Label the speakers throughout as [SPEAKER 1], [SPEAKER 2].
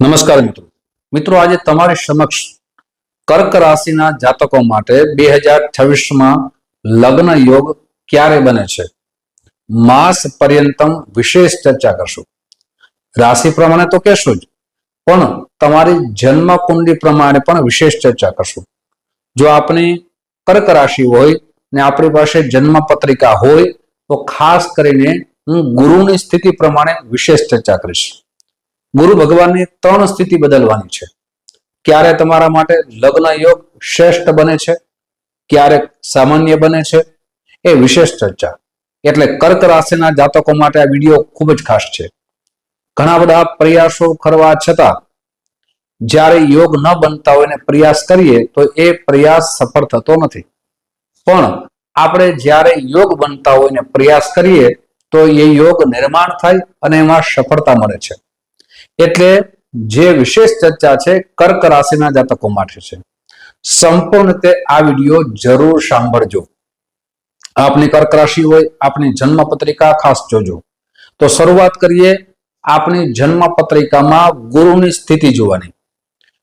[SPEAKER 1] નમસ્કાર મિત્રો. મિત્રો, આજે તમારી સમક્ષ કર્ક રાશિના જાતકો માટે બે હજાર છવ્વીસમાં લગ્ન યોગ ક્યારે બને છે? માસ પર્યંતમ વિશેષ ચર્ચા કરશું. રાશિ પ્રમાણે તો કહેશું જ, પણ તમારી જન્મ કુંડલી પ્રમાણે પણ વિશેષ ચર્ચા કરશું. જો આપણી કર્ક રાશિ હોય ને આપણી પાસે જન્મ પત્રિકા હોય, તો ખાસ કરીને હું ગુરુની સ્થિતિ પ્રમાણે વિશેષ ચર્ચા કરીશ. ગુરુ ભગવાનની ત્રણ સ્થિતિ બદલવાની છે. ક્યારે તમારા માટે લગ્ન યોગ શ્રેષ્ઠ બને છે? ક્યારેક સામાન્ય બને છે? એ વિશેષ ચર્ચા. એટલે કર્ક રાશિના જાતકો માટે આ વીડિયો ખૂબ જ ખાસ છે. ઘણા બધા પ્રયાસો કરવા છતાં, જ્યારે યોગ ન બનતા હોય પ્રયાસ કરીએ, તો એ પ્રયાસ સફળ થતો નથી. પણ આપણે જ્યારે યોગ બનતા હોય પ્રયાસ કરીએ, તો એ યોગ નિર્માણ થાય અને એમાં સફળતા મળે છે. એટલે જે વિશેષ ચર્ચા છે, કર્ક રાશિના જાતકો માટે છે. સંપૂર્ણ રીતે આ વીડિયો જરૂર સાંભળજો. આપની કર્ક રાશિ હોય, આપની જન્મ પત્રિકા ખાસ જોજો. તો શરૂઆત કરીએ આપણી જન્મ પત્રિકામાં ગુરુની સ્થિતિ જોવાની.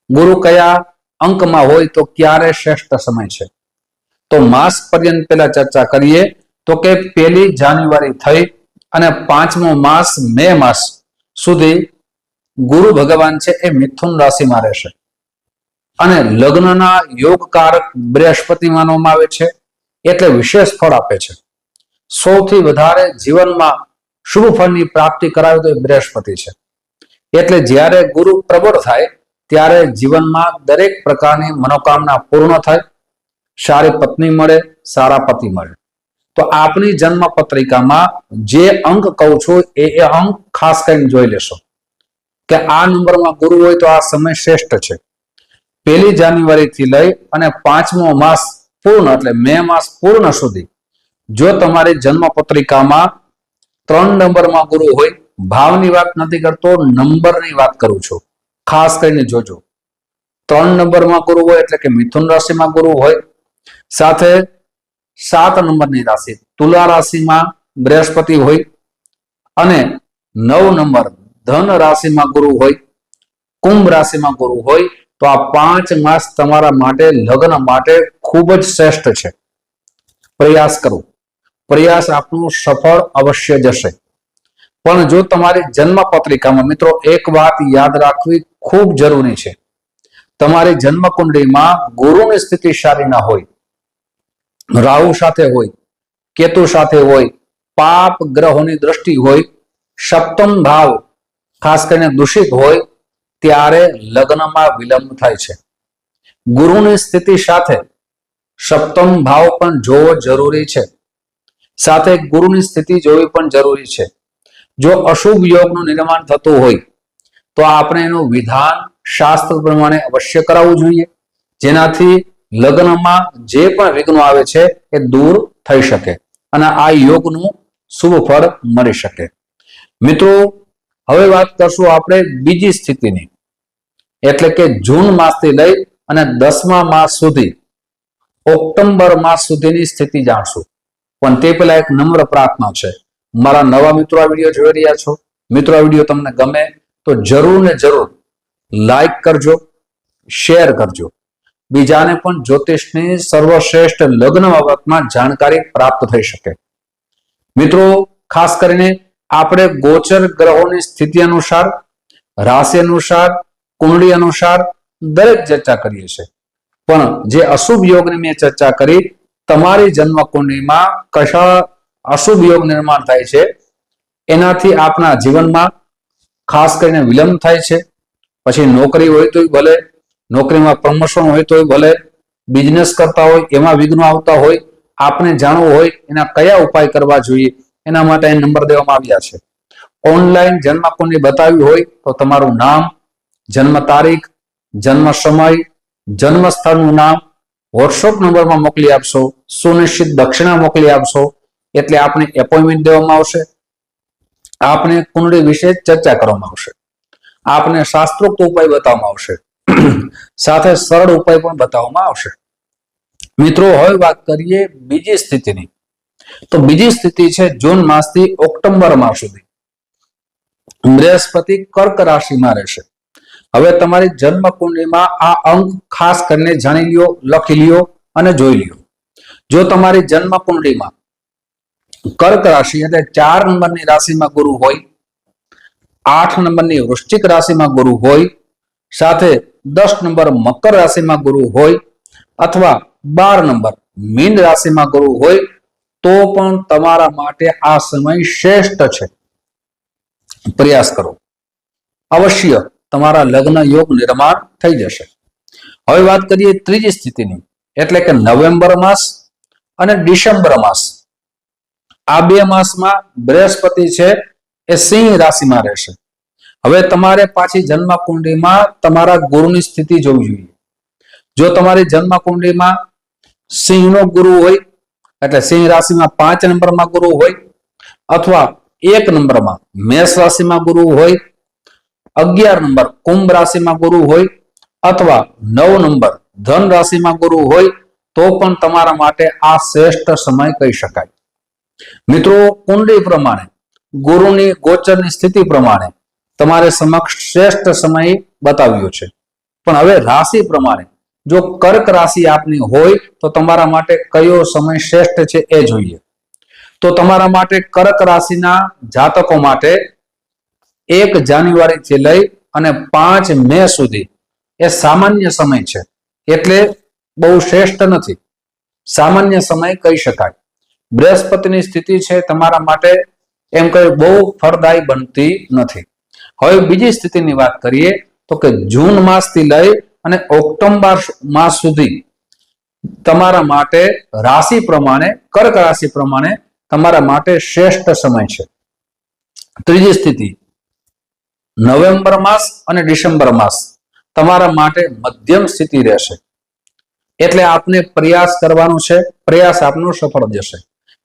[SPEAKER 1] ગુરુ કયા અંકમાં હોય તો ક્યારે શ્રેષ્ઠ સમય છે? તો માસ પર્યંત પહેલા ચર્ચા કરીએ તો કે પહેલી જાન્યુઆરી થઈ અને પાંચમો માસ મે માસ સુધી ગુરુ ભગવાન છે એ મિથુન રાશિમાં રહેશે. અને લગ્નના યોગ કારક બૃહસ્પતિ માનવામાં આવે છે, એટલે વિશેષ ફળ આપે છે. સૌથી વધારે જીવનમાં શુભ ફળની પ્રાપ્તિ કરાવે તો એ બૃહસ્પતિ છે. એટલે જ્યારે ગુરુ પ્રબળ થાય, ત્યારે જીવનમાં દરેક પ્રકારની મનોકામના પૂર્ણ થાય, સારી પત્ની મળે, સારા પતિ મળે. તો આપની જન્મ પત્રિકામાં જે અંક કહું છું એ અંક ખાસ કરીને જોઈ લેશો. કે આ નંબરમાં ગુરુ હોય તો આ સમય શ્રેષ્ઠ છે. પહેલી જાન્યુઆરી થી લઈ અને પાંચમો માસ પૂર્ણ એટલે મે માસ પૂર્ણ સુધી જો તમારી જન્મ પત્રિકામાં ત્રણ નંબરમાં ગુરુ હોય, ભાવની વાત નથી કરતો, નંબરની વાત કરું છું. ખાસ કરીને જોજો. ત્રણ નંબરમાં ગુરુ હોય એટલે કે મિથુન રાશિમાં ગુરુ હોય, સાથે સાત નંબરની રાશિ તુલા રાશિમાં બૃહસ્પતિ હોય અને નવ નંબર ધન રાશિમાં ગુરુ હોય, કુંભ રાશિમાં ગુરુ હોય, તો આ પાંચ માસ તમારા માટે લગ્ન માટે ખૂબ જ શ્રેષ્ઠ છે. પ્રયાસ કરો. પ્રયાસ આપનો સફળ અવશ્ય જશે. પણ જો તમારી જન્મ પત્રિકામાં મિત્રો એક વાત યાદ રાખવી ખૂબ જરૂરી છે. તમારી જન્મ કુંડળીમાં ગુરુની સ્થિતિ સારી ના હોય, રાહુ સાથે હોય, કેતુ સાથે હોય, પાપ ગ્રહોની દ્રષ્ટિ હોય, સપ્તમ ભાવ ખાસ કરીને દૂષિત હોય ત્યારે લગ્નમાં વિલંબ થાય છે. ગુરુની સ્થિતિ સાથે સપ્તમ ભાવ પણ જોવો જરૂરી છે. સાથે ગુરુની સ્થિતિ જોવી પણ જરૂરી છે. જો અશુભ યોગનું નિર્માણ થતું હોય, તો આપણે એનું વિધાન શાસ્ત્ર પ્રમાણે અવશ્ય કરાવવું જોઈએ. જેનાથી લગ્નમાં જે પણ વિઘ્નો આવે છે, એ દૂર થઈ શકે અને આ યોગનું શુભ ફળ મળી શકે. મિત્રો હવે વાત કરશું આપણે બીજી સ્થિતિની. એટલે કે જૂન માસથી લઈ અને દસમા માસ સુધી. ઓક્ટોબર માસ સુધીની સ્થિતિ જાણશું. પણ તે પહેલા એક નમ્ર પ્રાર્થના છે. મારા નવા મિત્રો આ વીડિયો જોઈ રહ્યા છો. મિત્રો, આ વીડિયો તમને ગમે તો જરૂર ને જરૂર લાઈક કરજો, શેર કરજો. બીજાને પણ જ્યોતિષની સર્વશ્રેષ્ઠ લગ્ન બાબતમાં જાણકારી પ્રાપ્ત થઈ શકે. મિત્રો, ખાસ કરીને આપણે ગોચર ગ્રહોની સ્થિતિ અનુસાર, રાશિ અનુસાર, કુંડળી અનુસાર દરેક ચર્ચા કરીએ છીએ. પણ જે અશુભ યોગની મેં ચર્ચા કરી, તમારી જન્મ કુંડળીમાં કશા અશુભ યોગ નિર્માણ થાય છે? એનાથી આપના જીવનમાં ખાસ કરીને વિલંબ થાય છે. પછી નોકરી હોય તોય ભલે, નોકરીમાં પ્રમોશન હોય તોય ભલે બિઝનેસ કરતા હોય, એમાં વિઘ્નો આવતા હોય, આપને જાણવું હોય એના કયા ઉપાય કરવા જોઈએ? એના માટે નંબર દેવામાં આવ્યા છે. ઓનલાઈન જન્મ કુંડળી બતાવી હોય તો તમારું નામ, જન્મ તારીખ, જન્મ સમય જન્મ સ્થળનું નામ વોટ્સઅપ નંબરમાં મોકલી આપશો, સુનિશ્ચિત દક્ષિણા મોકલી આપશો, એટલે આપને એપોઇન્ટમેન્ટ દેવામાં આવશે. આપને કુંડળી વિશે ચર્ચા કરવામાં આવશે. આપને શાસ્ત્રોક્ત ઉપાય બતાવવામાં આવશે. સાથે સરળ ઉપાય પણ બતાવવામાં આવશે. મિત્રો, હવે વાત કરીએ બીજી સ્થિતિની. તો બીજી સ્થિતિ છે જૂન માસથી ઓક્ટોબર માસ સુધી. બૃહસ્પતિ કર્ક રાશિમાં રહેશે. હવે તમારી જન્મ કુંડળીમાં આ અંક ખાસ કરીને જાણી લ્યો, લખી લ્યો અને જોઈ લ્યો. જો તમારી જન્મ કુંડળીમાં કર્ક રાશિ એટલે ચાર નંબરની રાશિમાં ગુરુ હોય, આઠ નંબરની વૃશ્ચિક રાશિમાં ગુરુ હોય, સાથે દસ નંબર મકર રાશિમાં ગુરુ હોય, અથવા બાર નંબર મીન રાશિમાં ગુરુ હોય તો પણ તમારા માટે આ સમય શ્રેષ્ઠ છે. પ્રયાસ કરો. અવશ્ય તમારા લગ્ન યોગ નિર્માણ થઈ જશે. હવે વાત કરીએ ત્રીજી સ્થિતિની. એટલે કે નવેમ્બર માસ અને ડિસેમ્બર માસ. આ બે માસમાં બૃહસ્પતિ છે એ સિંહ રાશિમાં રહેશે. હવે તમારે પાછી જન્મ કુંડળીમાં તમારા ગુરુની સ્થિતિ જોવી જોઈએ. જો તમારી જન્મ કુંડળીમાં સિંહનો ગુરુ હોય એટલે સિંહ રાશિમાં પાંચ નંબરમાં ગુરુ હોય અથવા એક નંબરમાં મેષ રાશિમાં ગુરુ હોય, અગિયાર નંબર કુંભ રાશિમાં ગુરુ હોય અથવા નવ નંબર ધન રાશિમાં ગુરુ હોય, તો પણ તમારા માટે આ શ્રેષ્ઠ સમય કહી શકાય. મિત્રો કુંડળી પ્રમાણે, ગુરુની ગોચરની સ્થિતિ પ્રમાણે તમારે સમક્ષ શ્રેષ્ઠ સમય બતાવ્યો છે. પણ હવે રાશિ પ્રમાણે જો કર્ક રાશિ આપની હોય તો તમારા માટે કયો સમય શ્રેષ્ઠ છે એ જોઈએ. તો તમારા માટે કર્ક રાશિના જાતકો માટે એક જાન્યુઆરી થી લઈ અને પાંચ મે સુધી એ સામાન્ય સમય છે. એટલે બહુ શ્રેષ્ઠ નથી. સામાન્ય સમય કહી શકાય. બૃહસ્પતિની સ્થિતિ છે તમારા માટે એમ કહી બહુ ફળદાયી બનતી નથી. હવે બીજી સ્થિતિની વાત કરીએ તો કે જૂન માસથી લઈ અને ઓક્ટોબર માસ સુધી તમારા માટે રાશિ પ્રમાણે, કર્ક રાશિ પ્રમાણે તમારા માટે શ્રેષ્ઠ સમય છે. ત્રીજી સ્થિતિ, નવેમ્બર માસ અને ડિસેમ્બર માસ તમારા માટે મધ્યમ સ્થિતિ રહેશે. એટલે આપને પ્રયાસ કરવાનો છે, પ્રયાસ આપનો સફળ જશે.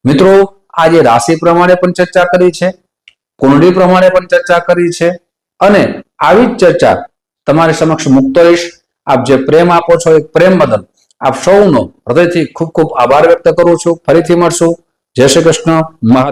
[SPEAKER 1] મિત્રો, આજે રાશિ પ્રમાણે પણ ચર્ચા કરી છે, કુંડળી પ્રમાણે પણ ચર્ચા કરી છે, અને આવી જ ચર્ચા તમારી સમક્ષ મુક્ત રહીશ. આપ જે પ્રેમ આપો છો એ પ્રેમ બદલ આપ સૌનો હૃદયથી ખૂબ ખૂબ આભાર વ્યક્ત કરું છું. ફરીથી મળશું. જય શ્રી કૃષ્ણ. મહા